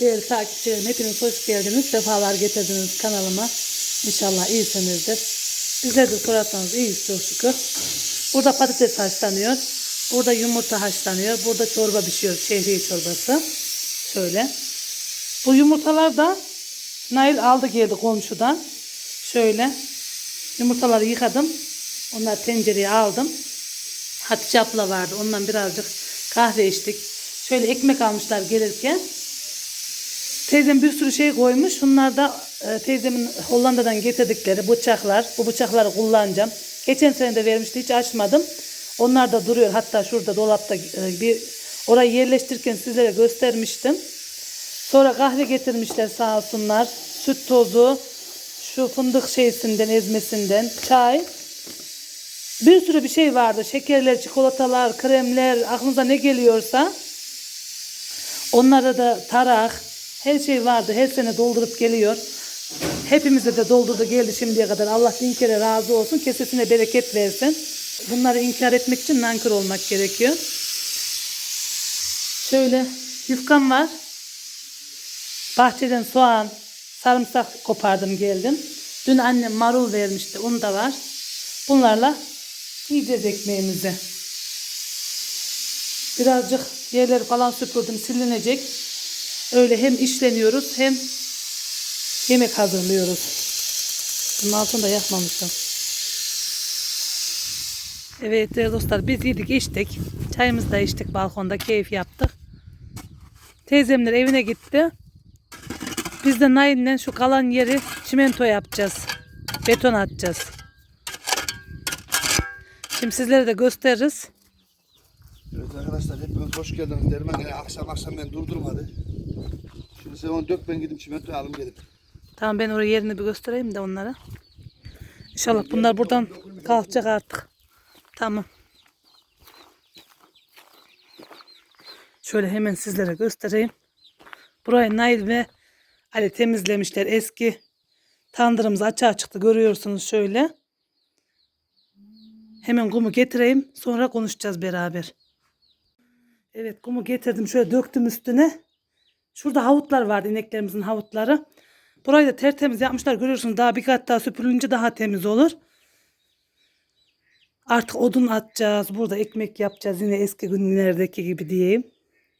Değerli takipçilerim hepiniz hoş geldiniz. Sefalar getirdiniz kanalıma. İnşallah iyisinizdir. Bizler de sorarsanız iyiyiz çok şükür. Burada patates haşlanıyor. Burada yumurta haşlanıyor. Burada çorba pişiyor. Şehriye çorbası. Şöyle. Bu yumurtalar da Nail aldı geldi komşudan. Şöyle. Yumurtaları yıkadım. Onları tencereye aldım. Hatice abla vardı. Ondan birazcık kahve içtik. Şöyle ekmek almışlar gelirken. Teyzem bir sürü şey koymuş. Bunlar da e, teyzemin Hollanda'dan getirdikleri bıçaklar. Bu bıçakları kullanacağım. Geçen sene de vermişti. Hiç açmadım. Onlar da duruyor. Hatta şurada dolapta e, bir orayı yerleştirirken sizlere göstermiştim. Sonra kahve getirmişler sağ olsunlar. Süt tozu, şu fındık şeysinden, ezmesinden, çay. Bir sürü bir şey vardı. Şekerler, çikolatalar, kremler, aklınıza ne geliyorsa. Onlara da tarak, her şey vardı. Her sene doldurup geliyor. Hepimize de doldurdu geldi şimdiye kadar. Allah bin razı olsun. Kesesine bereket versin. Bunları inkar etmek için nankör olmak gerekiyor. Şöyle yufkam var. Bahçeden soğan, sarımsak kopardım geldim. Dün annem marul vermişti. Onu da var. Bunlarla yiyeceğiz ekmeğimizi. Birazcık yerleri falan süpürdüm. Silinecek. Öyle hem işleniyoruz hem yemek hazırlıyoruz. Bunun altını da yakmamışım. Evet değerli dostlar biz yedik içtik. Çayımızı da içtik balkonda keyif yaptık. Teyzemler evine gitti. Biz de Nail'le şu kalan yeri çimento yapacağız. Beton atacağız. Şimdi sizlere de gösteririz. Evet arkadaşlar hepiniz hoş geldiniz. Derman yine akşam akşam beni durdurmadı. Şimdi sen onu dök ben gidip çimentoyu alayım gelip. Tamam ben oraya yerini bir göstereyim de onlara. İnşallah bunlar buradan kalkacak artık. Tamam. Şöyle hemen sizlere göstereyim. Burayı Nail ve Ali temizlemişler. Eski tandırımız açığa çıktı. Görüyorsunuz şöyle. Hemen kumu getireyim. Sonra konuşacağız beraber. Evet kumu getirdim. Şöyle döktüm üstüne. Şurada havutlar vardı ineklerimizin havutları. Burayı da tertemiz yapmışlar. Görüyorsunuz daha bir kat daha süpürülünce daha temiz olur. Artık odun atacağız. Burada ekmek yapacağız. Yine eski günlerdeki gibi diyeyim.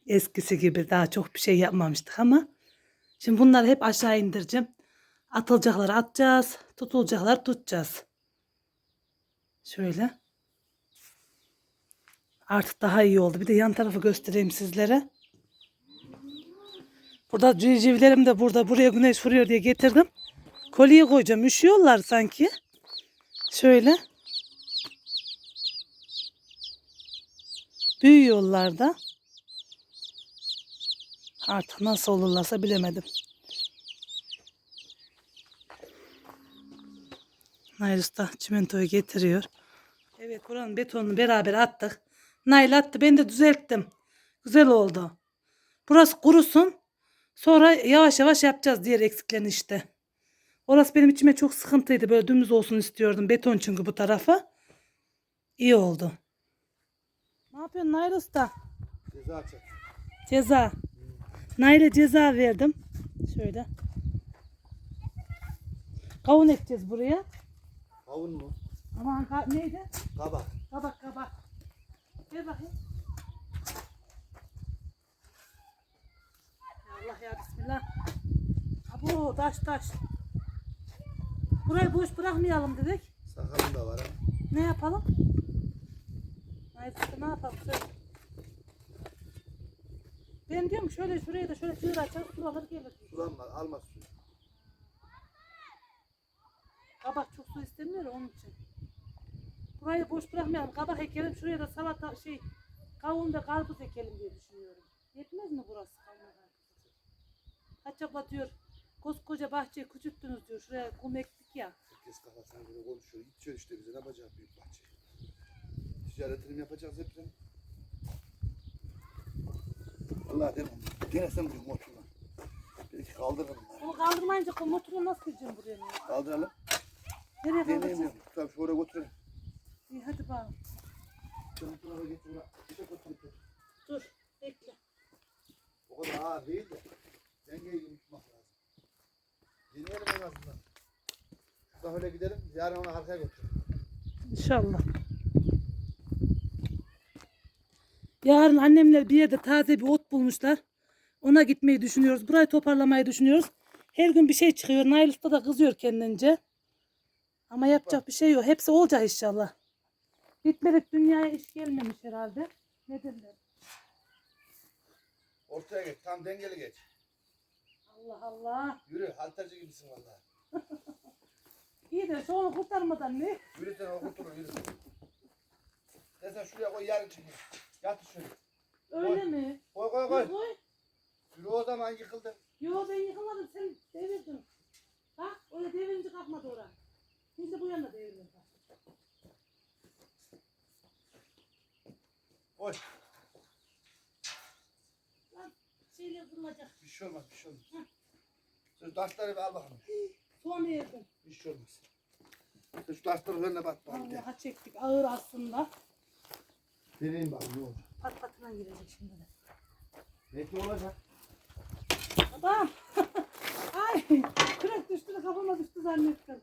Eskisi gibi daha çok bir şey yapmamıştık ama. Şimdi bunları hep aşağı indireceğim. Atılacakları atacağız. Tutulacakları tutacağız. Şöyle. Artık daha iyi oldu. Bir de yan tarafı göstereyim sizlere. Burada civcivlerim de burada. Buraya güneş vuruyor diye getirdim. Kolye koyacağım. Üşüyorlar sanki. Şöyle. Büyüyorlar da. Artık nasıl olurlarsa bilemedim. Nail Usta çimentoyu getiriyor. Evet buranın betonunu beraber attık. Nail attı ben de düzelttim. Güzel oldu. Burası kurusun. Sonra yavaş yavaş yapacağız diğer eksiklerini işte. Orası benim içime çok sıkıntıydı. Böyle dümdüz olsun istiyordum. Beton çünkü bu tarafı. İyi oldu. Ne yapıyorsun Nail Usta? Ceza açacak. Ceza. Nail'e ceza verdim. Şöyle. Kavun ekeceğiz buraya. Kavun mu? Aman ka- neydi? Kabak. Kabak kabak. Ver bakayım. Allah ya Bismillah. Abo taş taş. Burayı boş bırakmayalım dedik. Sakalım da var ha. Ne yapalım? Hayır ne yapalım? Söyle. Ben diyorum şöyle şuraya da şöyle sığır açar su alır gelir. Sulanma almaz suyu. Kabak çok su istemiyor onun için. Burayı boş bırakmayalım. Kabak ekelim. Şuraya da salata şey kavun ve karpuz ekelim diye düşünüyorum. Yetmez mi burası kavun Haçapla diyor. Koskoca bahçeyi küçülttünüz diyor. Şuraya kum ektik ya. Herkes kafasına göre konuşuyor. Gideceğiz işte bize ne yapacağız büyük bahçe. Ticaretini mi yapacağız hepsini? Vallahi demem. Denesem bir motorla. Belki kaldırırım. Onu kaldırmayınca kum motoru nasıl gireceğim buraya? ya? Kaldıralım. Nereye kaldıracağım? Deneyemiyorum. Tabii şu oraya götürelim. İyi hadi bakalım. Şunu şuna getir. Bir de götürüp. Dur. Bekle. O kadar ağır değil de dengeyi unutmak lazım. Deneyelim en azından. Şurada öyle gidelim. Yarın onu arkaya götürelim. İnşallah. Yarın annemler bir yerde taze bir ot bulmuşlar. Ona gitmeyi düşünüyoruz. Burayı toparlamayı düşünüyoruz. Her gün bir şey çıkıyor. Nail Usta da kızıyor kendince. Ama yapacak bir şey yok. Hepsi olacak inşallah. Bitmedik dünyaya iş gelmemiş herhalde. Ne derler? Ortaya geç. Tam dengeli geç. Allah Allah. Yürü. Halterci gibisin vallahi. İyi de onu kurtarmadan ne? Yürü sen o kurtulur yürü. Sen şuraya koy yarın çıkma. Yat şuraya. Öyle Koy. mi? Koy koy Koy. koy. Yürü o zaman yıkıldı. Yo ben yıkamadım sen devirdin. Bak öyle devirince kalkmadı oraya. Şimdi bu yana devirdim. Koy. Lan şeyler durulacak. Bir şey olmaz bir şey olmaz. Sen şu taşları bir al bakalım. Sonra yedim. Bir şey olmaz. Şu taşların önüne bak. bak gel. Allah'a çektik ağır aslında. Deneyim bakalım ne olacak. Pat patına girecek şimdi de. Belki olacak. Adam. Ay kürek düştü de kafama düştü zannettim.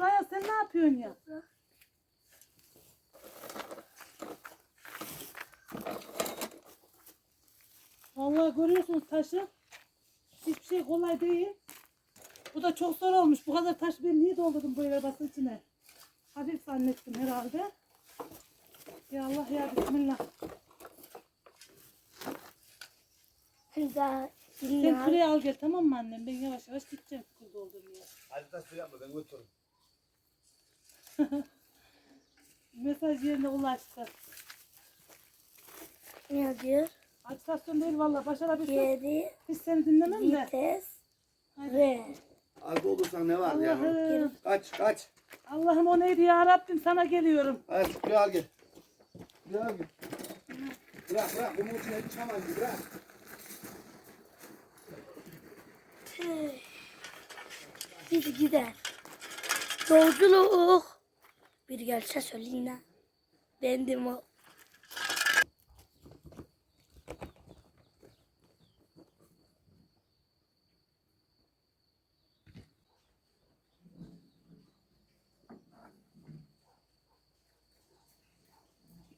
Şuraya sen ne yapıyorsun ya? Vallahi görüyorsunuz taşı. Hiçbir şey kolay değil. Bu da çok zor olmuş. Bu kadar taş ben niye doldurdum bu arabasının içine? Hafif zannettim herhalde. Ya Allah ya Bismillah. Güzel. Sen küreği al gel tamam mı annem? Ben yavaş yavaş gideceğim kul doldurmaya. Hadi taş yapma ben götürürüm. Mesaj yerine ulaştı. Ne diyor? Acitasyon değil valla başarabilirsin. Yedi, Hiç seni dinlemem de. vites Hadi. ve Az doldursan ne var ya? Allah'ım. Kaç kaç. Allah'ım o neydi ya Rabbim sana geliyorum. Hadi şuraya al gel. Şuraya al gel. Bırak bırak. Bunun içine hiç çıkamaz ki, bırak. biz gider. Yolculuk. Bir gelse söyleyin ha. Bendim o.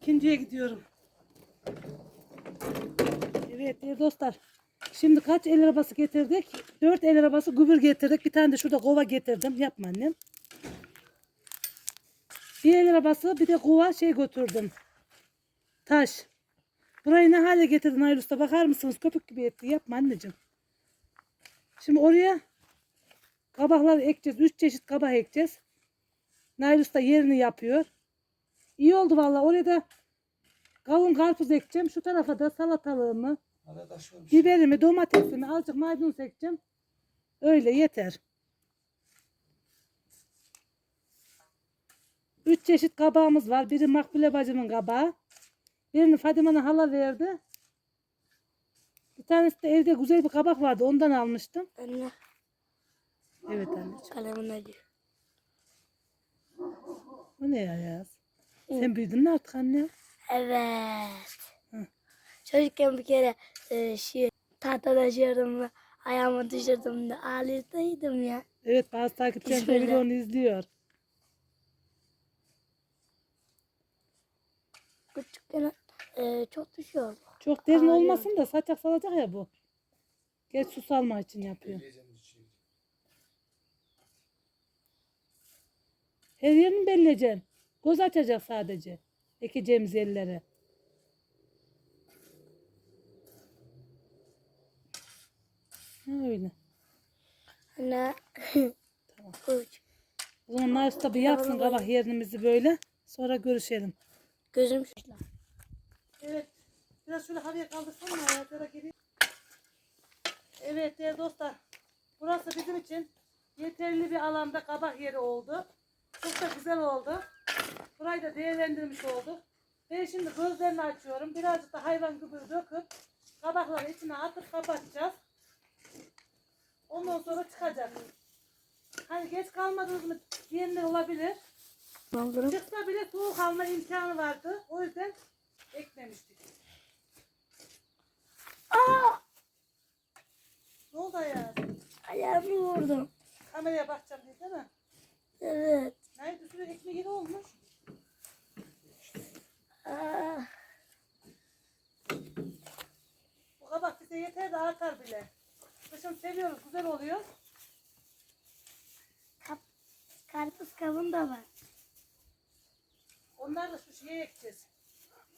İkinciye gidiyorum. Evet değerli dostlar. Şimdi kaç el arabası getirdik? Dört el arabası gübür getirdik. Bir tane de şurada kova getirdim. Yapma annem. Bir el arabası bir de kova şey götürdüm. Taş. Burayı ne hale getirdin Hayır Usta? Bakar mısınız? Köpük gibi etti. Yapma anneciğim. Şimdi oraya kabakları ekeceğiz. Üç çeşit kabak ekeceğiz. Nail Usta yerini yapıyor. İyi oldu vallahi. Oraya da kavun karpuz ekeceğim. Şu tarafa da salatalığımı, varmış. biberimi, domatesimi, azıcık maydanoz ekeceğim. Öyle yeter. Üç çeşit kabağımız var. Biri Makbule bacımın kabağı. Birini Fadime'nin hala verdi. Bir tanesi de evde güzel bir kabak vardı. Ondan almıştım. Anne Evet anneciğim. kalemin acıyor. O ne ya yaz? Sen büyüdün mü artık anne? Evet. Hı. Çocukken bir kere e, şey, tahta taşıyordum. Ayağımı düşürdüm de ağlıyordum ya. Evet bazı takipçilerim videonu izliyor. Küçükken e, çok düşüyordu. Çok derin Ağrıyor. olmasın da saçak salacak ya bu. Geç su salma için yapıyor. Her yerini belleyeceksin. Göz açacak sadece. Ekeceğimiz yerlere. Öyle. Anne. Tamam. O zaman Naif tabi yapsın kabak yerimizi böyle. Sonra görüşelim. Gözüm şişler. Biraz şöyle havaya kaldırsana ayaklara geri. Evet değerli dostlar. Burası bizim için yeterli bir alanda kabak yeri oldu. Çok da güzel oldu. Burayı da değerlendirmiş olduk. Ben şimdi gözlerini açıyorum. Birazcık da hayvan gübürü döküp kabakları içine atıp kapatacağız. Ondan sonra çıkacak. Hani geç kalmadınız mı diyenler olabilir. Çıksa bile soğuk alma imkanı vardı. O yüzden eklemiştik. Aa! Ne oldu ya? Ayağımı vurdum. Kameraya bakacağım diye değil mi? Evet. Nerede sürü ekmeği olmuş. Aa, Bu kabak bize yeter de artar bile. Kışın seviyoruz, güzel oluyor. kap, karpuz kavun da var. Onlar da şu şeye ekeceğiz.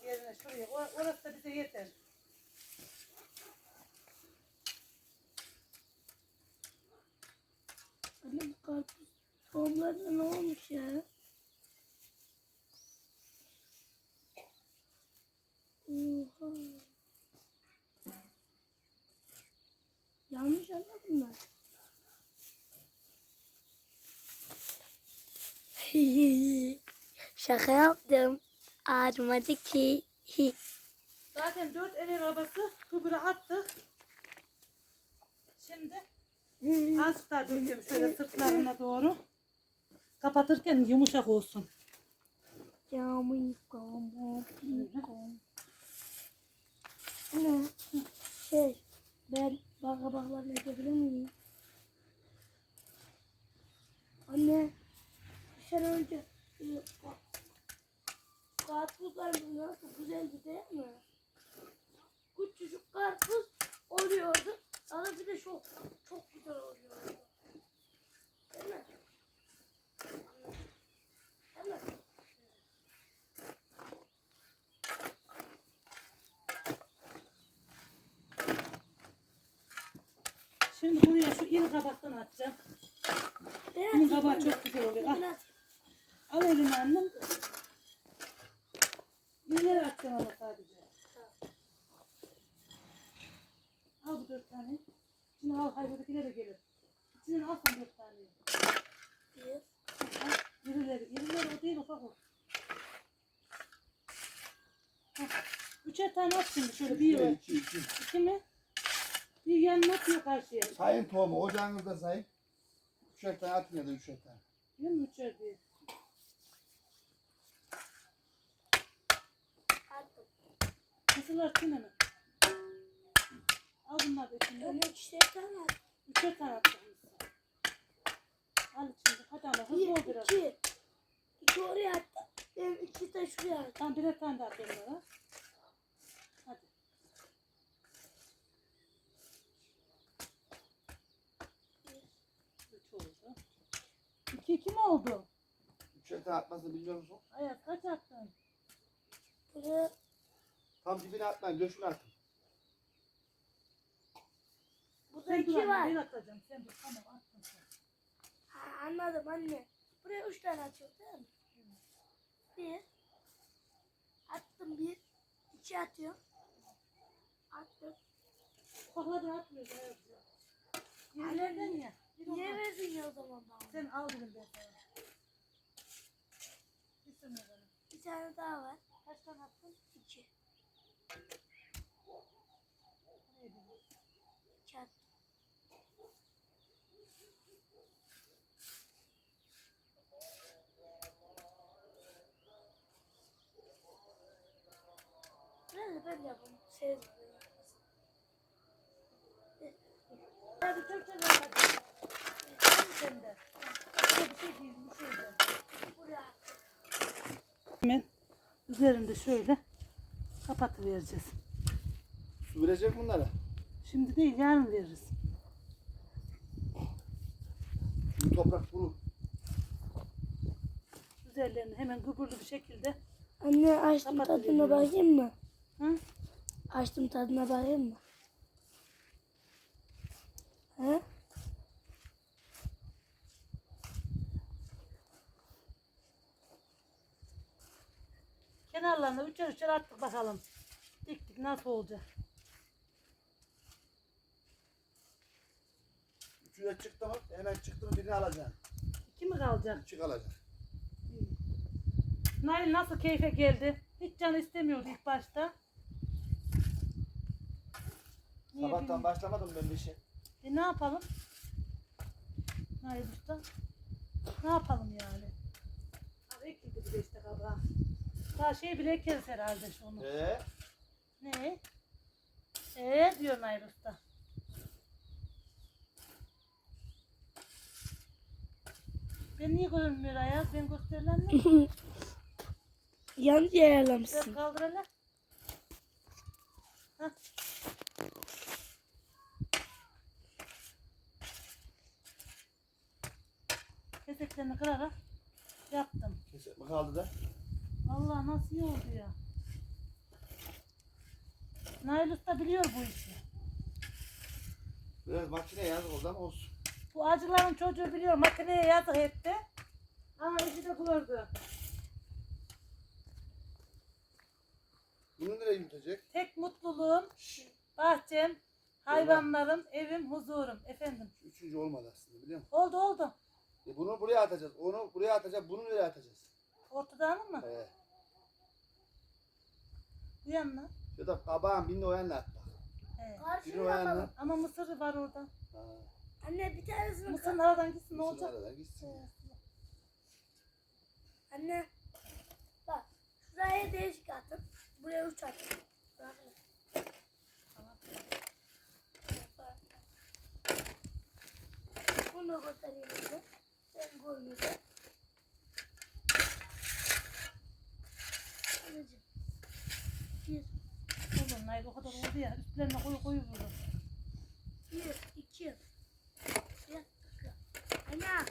Yerine şuraya. Orası da bize yeter. Anne bu karpuz tohumlarına ne olmuş ya? Oha. Yanlış anne bunlar. Şaka yaptım. Ağrımadı ki. Zaten dört el arabası kubura attık. Şimdi az daha dökeceğim şöyle sırtlarına doğru. Kapatırken yumuşak olsun. Anne, şey, ben baka baklarla edebilir miyim? Anne, sene önce e, ka- karpuzlarımız nasıl güzeldi değil mi? Küçücük karpuz oluyordu. Ama bir de çok çok güzel oluyordu. Değil mi? Değil mi? Şimdi buraya şu iri kabaktan atacağım. Bunun kabağı çok güzel oluyor. Al, Biraz al elini annem. İrileri atacağım ama sadece. Al bu dört tane. Şimdi al hayvandakiler de gelir. İçinden al sen dört tane. bir, Al, İrileri. İrileri o değil ufak o. Üçer tane at şimdi şöyle bir yere. İki, iki. İki mi? Bir yanına atıyor karşıya. Sayın tohumu ocağınızda sayın. Üçer tane atın ya da üçer tane. Değil mi üçer diye? Kısırlar kim hemen? Al bunları da içinde. Tane attım. Üçer tane atacağım. Al içinde. Hadi ama hızlı ol Bir, biraz. iki. İki oraya attım. Ben iki de şuraya attım. Tamam birer tane daha at onlara. Hadi. Üç oldu. İki iki mi oldu? Üçer tane atmasını biliyor musun? Ayaz kaç attın? Buraya Tam dibine atmayın. Döşüne atın. Burada iki var. Ben atacağım. Sen dur. Tamam attın sen. Ha, anladım anne. Buraya üç tane atıyor değil mi? Bir. Attım bir. iki atıyor. Attım. Ayaz. ya. Yerlerden ya. Niye verdin ya o zaman bana? Sen al ben sana. Bir sene. Bir tane daha var. Kaç tane attın? Hadi sen de. Bir şey değil, bir şey. Buraya attım. Hemen üzerinde şöyle kapatıvereceğiz. Su verecek bunlara. Şimdi değil yarın veririz. Şimdi toprak kuru. Üzerlerini hemen gübürlü bir şekilde. Anne açtım Kapat tadına bakayım mı? Hı? Açtım tadına bakayım mı? He? Kenarlarına üçer üçer attık bakalım. Diktik nasıl olacak. Üçüne çıktı mı hemen çıktı mı birini alacaksın. İki mi kalacak? İki kalacak. Nail nasıl keyfe geldi? Hiç canı istemiyordu ilk başta. Niye Sabahtan bilmiyorum. başlamadım ben bir şey. E ne yapalım? Nail Usta. Ne yapalım yani? Abi ekildi bile işte kabağı. Daha şey bile ekeriz herhalde şu onu. Ee, Ne? Ee diyor Nail Usta. Ben niye görünmüyor Ayaz? Ben gösterilen mi? Yanlış Biraz ayarlamışsın. kaldır hele. Hah. Keseklerini kırarak yaptım. kesek mi kaldı da? Vallahi nasıl iyi oldu ya. Nail Usta biliyor bu işi. Biraz makine yazık oldu ama olsun. Bu acıların çocuğu biliyor. Makineye yazık etti. Ama işi de gördü. Bunu nereye yutacak? Tek mutluluğum bahçem, hayvanlarım, evim, huzurum. Efendim. Üçüncü olmadı aslında biliyor musun? Oldu oldu. E bunu buraya atacağız. Onu buraya atacağız. Bunu nereye atacağız? Ortadan mı? Ee, Bu yanına. ya da kabağın birini o yanına at bak. He. Birini Karşıya o yanına. Ama mısır var orada. Ha, Anne bir tanesini Mısırın aradan gitsin ne mısır olacak? aradan gitsin. Anne. Bak. Şuraya değişik atın. Buraya üç atın. Bak. Bunu göstereyim size. Ben koyuyorum. Anneciğim. Bir. Oğlum nayıl o kadar oldu ya. Üstlerine koyu koyu vurdum. Bir, iki. Bir, iki. Ana.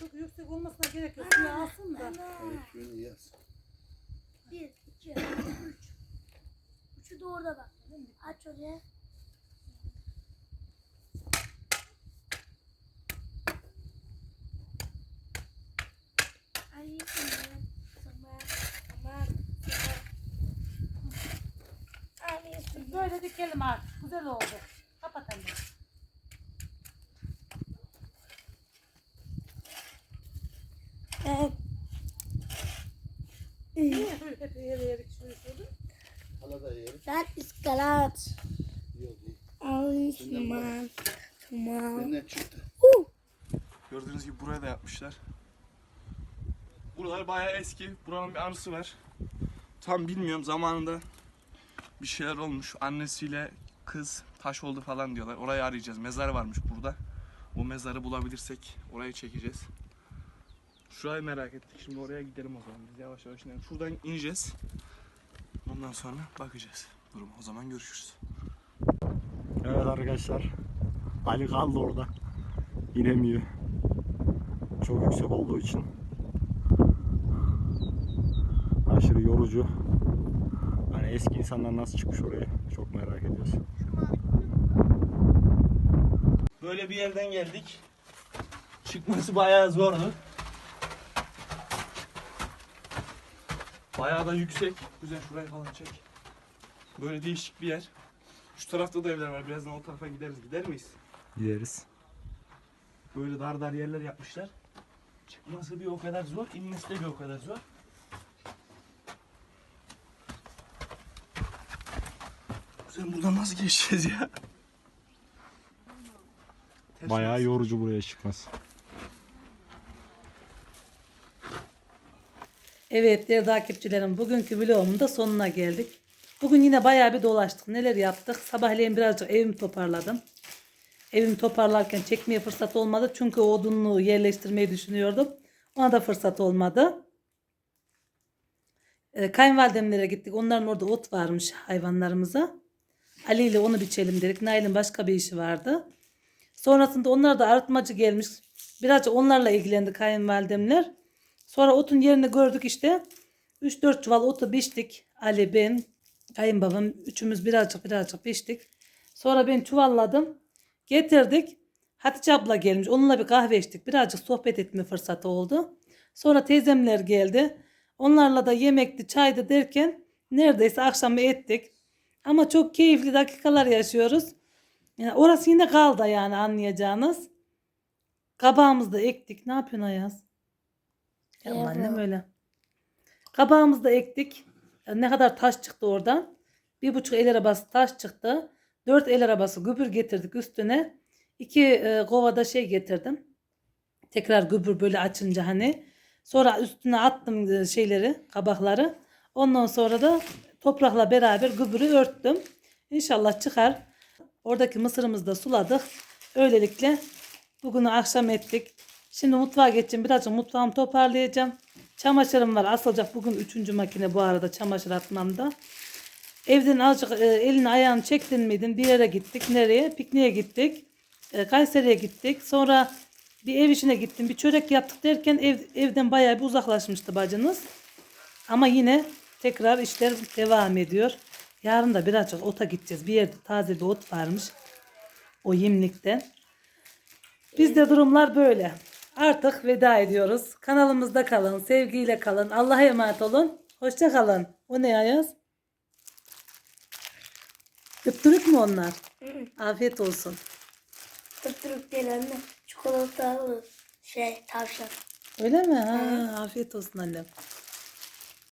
Çok yüksek olmasına gerek yok. Şunu alsın da. Şunu yaz. Bir, iki, üç. Orada bak. Aç oraya. Ay. Böyle dikelim artık. Güzel oldu. Kapat anne. Evet. Hep yere yere şöyle şöyle. Hala da yeriz. İyi. Ay, aman, aman. Benden çıktı. Uh. Gördüğünüz gibi buraya da yapmışlar. Buralar bayağı eski. Buranın bir anısı var. Tam bilmiyorum zamanında bir şeyler olmuş. Annesiyle kız taş oldu falan diyorlar. Orayı arayacağız. Mezar varmış burada. O mezarı bulabilirsek orayı çekeceğiz. Şurayı merak ettik. Şimdi oraya gidelim o zaman. Biz yavaş yavaş inelim. Şuradan ineceğiz. Ondan sonra bakacağız. Duruma. O zaman görüşürüz. Evet arkadaşlar. Ali kaldı orada. İnemiyor. Çok yüksek olduğu için. Aşırı yorucu. Hani eski insanlar nasıl çıkmış oraya çok merak ediyoruz. Böyle bir yerden geldik. Çıkması bayağı zordu. Bayağı da yüksek. Güzel şurayı falan çek. Böyle değişik bir yer. Şu tarafta da evler var. Birazdan o tarafa gideriz. Gider miyiz? Gideriz. Böyle dar dar yerler yapmışlar. Çıkması bir o kadar zor, inmesi de bir o kadar zor. Sen buradan nasıl geçeceğiz ya? Bayağı yorucu buraya çıkması. Evet değerli takipçilerim bugünkü vlogumun da sonuna geldik. Bugün yine bayağı bir dolaştık. Neler yaptık? Sabahleyin birazcık evimi toparladım. Evimi toparlarken çekmeye fırsat olmadı. Çünkü odunluğu yerleştirmeyi düşünüyordum. Ona da fırsat olmadı. Ee, kayınvalidemlere gittik. Onların orada ot varmış hayvanlarımıza. Ali ile onu biçelim dedik. Nail'in başka bir işi vardı. Sonrasında onlar da arıtmacı gelmiş. Birazcık onlarla ilgilendi kayınvalidemler. Sonra otun yerini gördük işte. 3-4 çuval otu biçtik. Ali, ben, kayınbabam üçümüz birazcık birazcık biçtik. Sonra ben çuvalladım. Getirdik. Hatice abla gelmiş. Onunla bir kahve içtik. Birazcık sohbet etme fırsatı oldu. Sonra teyzemler geldi. Onlarla da yemekti, çaydı derken neredeyse akşamı ettik. Ama çok keyifli dakikalar yaşıyoruz. Yani orası yine kaldı yani anlayacağınız. Kabağımızı da ektik. Ne yapıyorsun Ayaz? Ya annem öyle. Kabağımızı da ektik. Ne kadar taş çıktı oradan. Bir buçuk el arabası taş çıktı. Dört el arabası gübür getirdik üstüne. İki e, kovada şey getirdim. Tekrar gübür böyle açınca hani. Sonra üstüne attım e, şeyleri, kabakları. Ondan sonra da toprakla beraber gübürü örttüm. İnşallah çıkar. Oradaki mısırımızı da suladık. Öylelikle bugünü akşam ettik. Şimdi mutfağa geçeceğim. Birazcık mutfağımı toparlayacağım. Çamaşırım var. Asılacak bugün üçüncü makine bu arada çamaşır atmamda. Evden azıcık e, elini ayağını çektin miydin? Bir yere gittik. Nereye? Pikniğe gittik. E, Kayseri'ye gittik. Sonra bir ev işine gittim. Bir çörek yaptık derken ev, evden bayağı bir uzaklaşmıştı bacınız. Ama yine tekrar işler devam ediyor. Yarın da birazcık ota gideceğiz. Bir yerde taze bir ot varmış. O yemlikten. Bizde durumlar böyle. Artık veda ediyoruz. Kanalımızda kalın. Sevgiyle kalın. Allah'a emanet olun. Hoşça kalın. O ne Ayaz? Dıptırık mı onlar? Afiyet olsun. Tırtırık değil anne. Çikolatalı şey tavşan. Öyle mi? Ha, afiyet olsun annem.